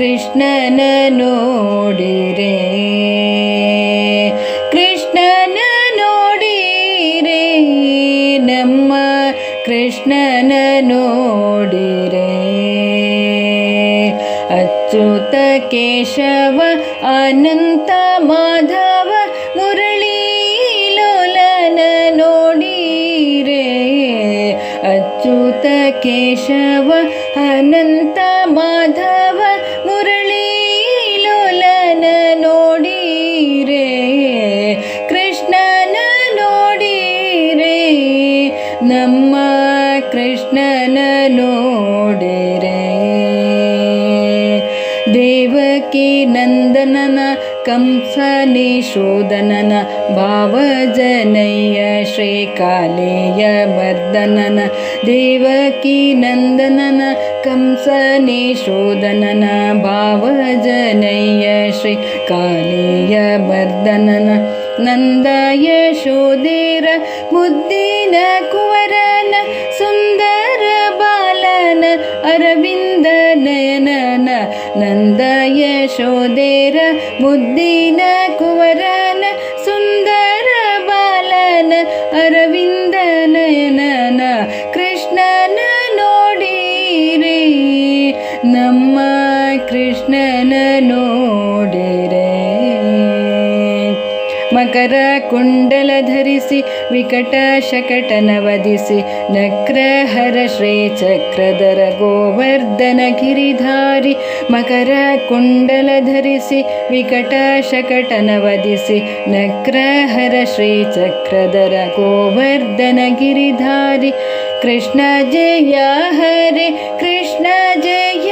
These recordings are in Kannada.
ಕೃಷ್ಣನ ನೋಡಿರೆ. ಕೃಷ್ಣನ ನೋಡಿರೆ, ನಮ್ಮ ಕೃಷ್ಣನ ನೋಡಿರೆ. ಅಚ್ಯುತ ಕೇಶವ, ಅನಂತ ಮಾಧವ, ಮುರಳಿ ಲೋಲನ ನೋಡಿರೆ. ಅಚ್ಯುತ ಕೇಶವ, ಅನಂತ ಮಾಧವ ಕೃಷ್ಣನ ನೋಡಿರೆ ದೇವಕಿ ನಂದನನ ಕಂಸನಿಶೋಧನನ ಭಾವಜನಯ್ಯ ಶ್ರೀಕಾಲೇಯ ಮರ್ದನನ ದೇವಕಿ ನಂದನನ ಕಂಸನಿಶೋಧನನ ಭಾವಜನಯ್ಯ ಶ್ರೀ ಕಾಲೇಯ ಮರ್ದನನ ನಂದ ಯಶೋಧೇರ ಮುದ್ದಿನ ಕುವರನ ಸುಂದರ ಬಾಲನ ಅರವಿಂದ ನಯನನ ನಂದ ಯಶೋಧೇರ ಮುದ್ದಿನ ಕುವರನ ಸುಂದರ ಬಾಲನ ಅರವಿಂದ ನಯನನ ಕೃಷ್ಣನ ನೋಡಿರೆ ನಮ್ಮ ಕೃಷ್ಣನ ಮಕರ ಕುಂಡಲ ಧರಿಸಿ, ವಿಕಟ ಶಕಟ ನವದಿಸಿ ನಕ್ರಹರ ಶ್ರೇ ಚಕ್ರಧರ ಗೋವರ್ಧನ ಗಿರಿಧಾರಿ, ಮಕರ ಕುಂಡಲ ಧರಿಸಿ, ವಿಕಟ ಶಕಟ ನವದಿಸಿ ನಕ್ರಹರ ಶ್ರೀ ಚಕ್ರಧರ ಗೋವರ್ಧನ ಗಿರಿಧಾರಿ, ಕೃಷ್ಣ ಜಯ ಹರೆ, ಕೃಷ್ಣ ಜಯ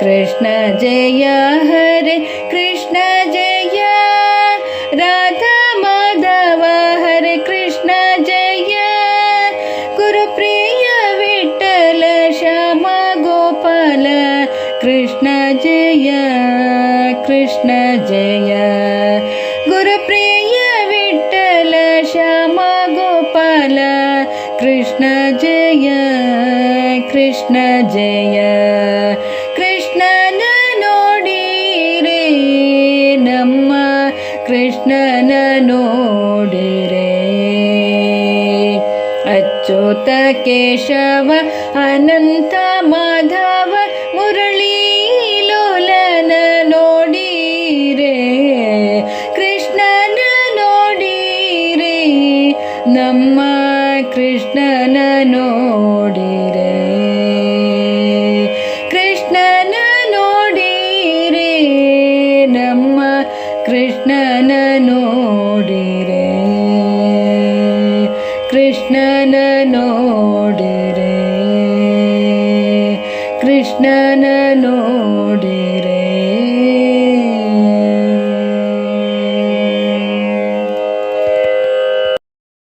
कृष्ण जय हरे कृष्ण जय राधा माधव हरे कृष्ण जय गुरुप्रिय विट्टल श्याम गोपाल कृष्ण जय कृष्ण जय गुरुप्रिय विट्टल श्याम गोपाल कृष्ण जय कृष्ण जय ಕೃಷ್ಣನ ನೋಡಿರೆ. ಅಚ್ಯುತ ಕೇಶವ ಅನಂತ ಮಾಧವ ಮುರಳಿ ಲೋಲನ ನೋಡಿರೆ. ಕೃಷ್ಣನ ನೋಡಿರೆ ನಮ್ಮ ಕೃಷ್ಣನ ನೋಡಿರೆ ಕೃಷ್ಣನ ನೋಡಿರೆ. ಕೃಷ್ಣನ ನೋಡಿರೆ.